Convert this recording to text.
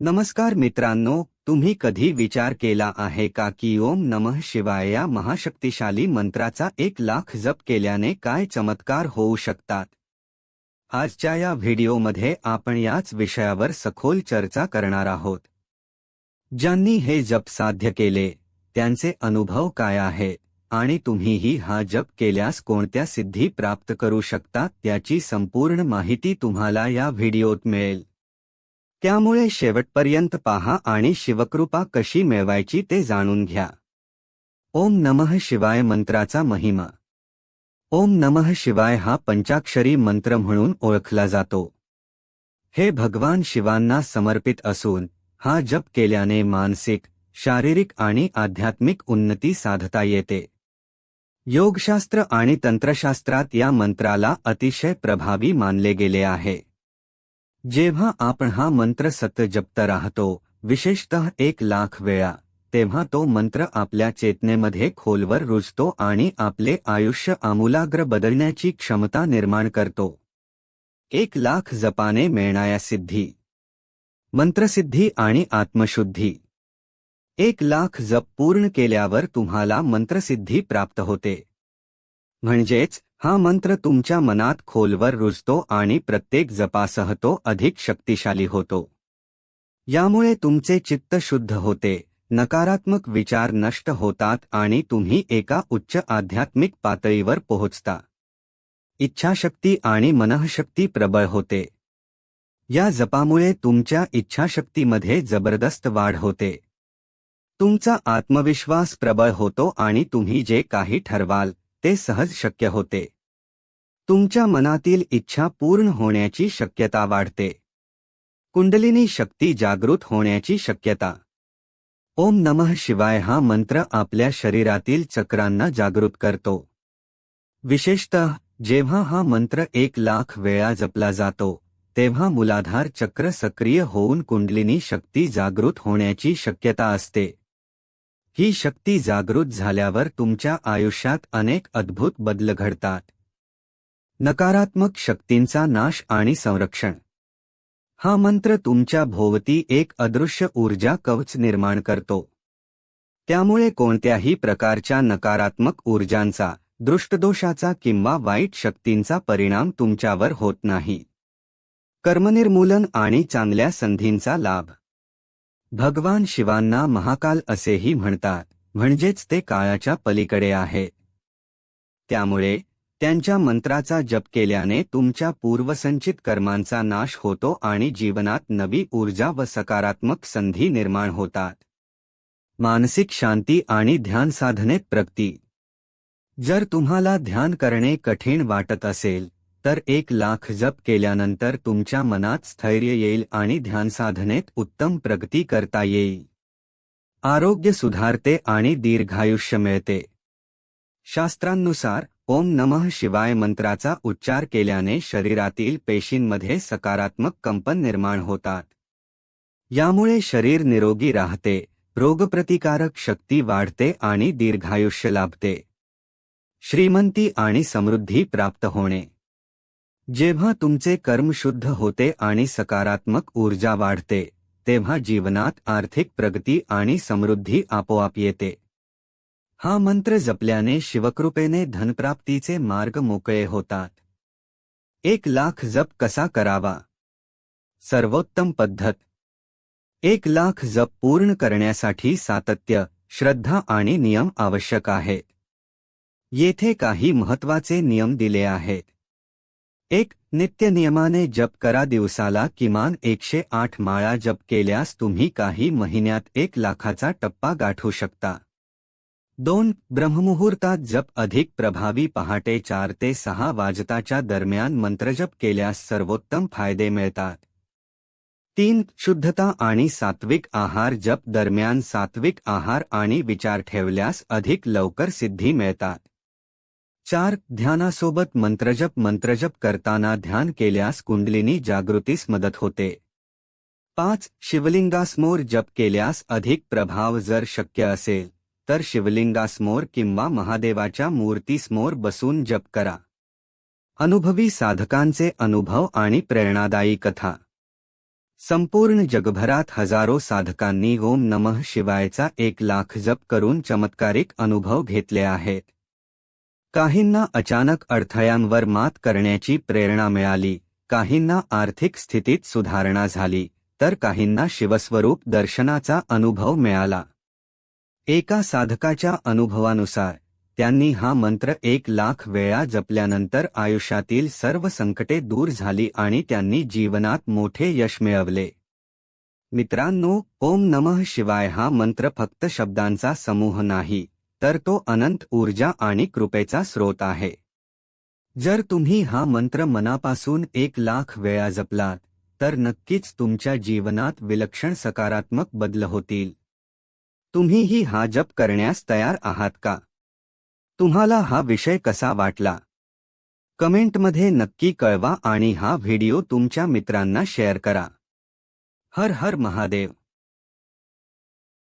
नमस्कार मित्रांनो तुम्ही कधी विचार केला आहे का की ओम नमः शिवाय या महाशक्तिशाली मंत्राचा एक लाख जप केल्याने काय चमत्कार होऊ शकतात? आजच्या या व्हिडिओमध्ये आपण याच विषयावर सखोल चर्चा करणार आहोत. ज्यांनी हे जप साध्य केले त्यांचे अनुभव काय आहे आणि तुम्हीही हा जप केल्यास कोणत्या सिद्धी प्राप्त करू शकता त्याची संपूर्ण माहिती तुम्हाला या व्हिडिओत मिळेल. त्यामुळे शेवटपर्यंत पहा आणि शिवकृपा कशी मिळवायची ते जाणून घ्या. ओम नमः शिवाय मंत्राचा महिमा. ओम नमः शिवाय हा पंचाक्षरी मंत्र म्हणून ओळखला जातो. हे भगवान शिवांना समर्पित असून हा जप केल्याने मानसिक शारीरिक आणि आध्यात्मिक उन्नती साधता येते. योगशास्त्र आणि तंत्रशास्त्रात या मंत्राला अतिशय प्रभावी मानले गेले आहे. जेव्हा आपण हा मंत्र सत्य जपत राहतो विशेषतः एक लाख वेळा तेव्हा तो मंत्र आपल्या चेतनेमध्ये खोलवर रुजतो आणि आपले आयुष्य आमूलाग्र बदलण्याची क्षमता निर्माण करतो. एक लाख जपाने मिळणाऱ्या सिद्धी. मंत्रसिद्धी आणि आत्मशुद्धी. एक लाख जप पूर्ण केल्यावर तुम्हाला मंत्रसिद्धी प्राप्त होते. म्हणजेच हा मंत्र तुमच्या मनात खोलवर रुजतो आणि प्रत्येक जपासह तो अधिक शक्तिशाली होतो. यामुळे तुमचे चित्त शुद्ध होते नकारात्मक विचार नष्ट होतात आणि तुम्ही एका उच्च आध्यात्मिक पातळीवर पोहोचता. इच्छाशक्ती आणि मनःशक्ती प्रबळ होते. या जपामुळे तुमच्या इच्छाशक्तीमध्ये जबरदस्त वाढ होते. तुमचा आत्मविश्वास प्रबळ होतो आणि तुम्ही जे काही ठरवाल ते सहज शक्य होते. तुमच्या मनातील इच्छा पूर्ण होण्याची शक्यता वाढते. कुंडलिनी शक्ती जागृत होण्याची शक्यता. ओम नमः शिवाय हा मंत्र आपल्या शरीरातील चक्रांना जागृत करतो. विशेषतः जेव्हा हा मंत्र एक लाख वेळा जपला जातो तेव्हा मुलाधार चक्र सक्रिय होऊन कुंडलिनी शक्ती जागृत होण्याची शक्यता असते. ही शक्ती जागृत झाल्यावर तुमच्या आयुष्यात अनेक अद्भुत बदल घडतात. नकारात्मक शक्तींचा नाश आणि संरक्षण. हा मंत्र तुमच्या भोवती एक अदृश्य ऊर्जा कवच निर्माण करतो. त्यामुळे कोणत्याही प्रकारच्या नकारात्मक ऊर्जांचा दृष्टदोषाचा किंवा वाईट शक्तींचा परिणाम तुमच्यावर होत नाही. कर्मनिर्मूलन आणि चांगल्या संधींचा लाभ. भगवान शिवांना महाकाल असेही म्हणतात म्हणजेच ते काळाच्या पलीकडे आहे. त्यामुळे त्यांच्या मंत्राचा जप केल्याने तुमच्या पूर्वसंचित कर्मांचा नाश होतो आणि जीवनात नवी ऊर्जा व सकारात्मक संधी निर्माण होतात. मानसिक शांती आणि ध्यान साधनेत प्रगती. जर तुम्हाला ध्यान करणे कठीण वाटत असेल तर एक लाख जप केल्यानंतर तुमच्या मनात स्थैर्य येईल आणि ध्यानसाधनेत उत्तम प्रगती करता येईल. आरोग्य सुधारते आणि दीर्घायुष्य मिळते. शास्त्रांनुसार ओम नमः शिवाय मंत्राचा उच्चार केल्याने शरीरातील पेशींमध्ये सकारात्मक कंपन निर्माण होतात. यामुळे शरीर निरोगी राहते रोगप्रतिकारक शक्ती वाढते आणि दीर्घायुष्य लाभते. श्रीमंती आणि समृद्धी प्राप्त होणे. जेव्हा तुमचे कर्म शुद्ध होते आणि सकारात्मक ऊर्जा वाढते तेव्हा जीवनात आर्थिक प्रगती आणि समृद्धी आपोआप येते. हा मंत्र जपल्याने शिवकृपेने धनप्राप्तीचे मार्ग मोकळे होतात. एक लाख जप कसा करावा? सर्वोत्तम पद्धत. एक लाख जप पूर्ण करण्यासाठी सातत्य श्रद्धा आणि नियम आवश्यक आहेत. येथे काही महत्त्वाचे नियम दिले आहेत. एक नित्यनियमाने जप करा दिवसाला किमान एकशे आठ माळा जप केल्यास तुम्ही काही महिन्यात एक लाखाचा टप्पा गाठू शकता. दोन ब्रह्ममुहूर्तात जप अधिक प्रभावी पहाटे चार ते सहा वाजताच्या दरम्यान मंत्रजप केल्यास सर्वोत्तम फायदे मिळतात. तीन शुद्धता आणि सात्विक आहार जप दरम्यान सात्विक आहार आणि विचार ठेवल्यास अधिक लवकर सिद्धी मिळतात. चार ध्यानासोबत मंत्रजप मंत्रजप करताना ध्यान केल्यास कुंडलिनी जागृतीस मदत होते. पाच शिवलिंगासमोर जप केल्यास अधिक प्रभाव जर शक्य असेल तर शिवलिंगासमोर किंवा महादेवाच्या मूर्तीसमोर बसून जप करा. अनुभवी साधकांचे अनुभव आणि प्रेरणादायी कथा. संपूर्ण जगभरात हजारो साधकांनी ओम नमः शिवायचा एक लाख जप करून चमत्कारिक अनुभव घेतले आहेत. काहींना अचानक अडथळ्यांवर मात करण्याची प्रेरणा मिळाली काहींना आर्थिक स्थितीत सुधारणा झाली तर काहींना शिवस्वरूप दर्शनाचा अनुभव मिळाला. एका साधकाच्या अनुभवानुसार त्यांनी हा मंत्र एक लाख वेळा जपल्यानंतर आयुष्यातील सर्व संकटे दूर झाली आणि त्यांनी जीवनात मोठे यश मिळवले. मित्रांनो ओम नमः शिवाय हा मंत्र फक्त शब्दांचा समूह नाही तर तो अनंत ऊर्जा आणि कृपेचा स्रोत आहे. जर तुम्ही हा मंत्र मनापासून एक लाख वेळा जपलात तर नक्कीच तुमच्या जीवनात विलक्षण सकारात्मक बदल होतील. तुम्हीही हा जप करण्यास तयार आहात का? तुम्हाला हा विषय कसा वाटला? कमेंटमध्ये नक्की कळवा आणि हा व्हिडिओ तुमच्या मित्रांना शेअर करा. हर हर महादेव.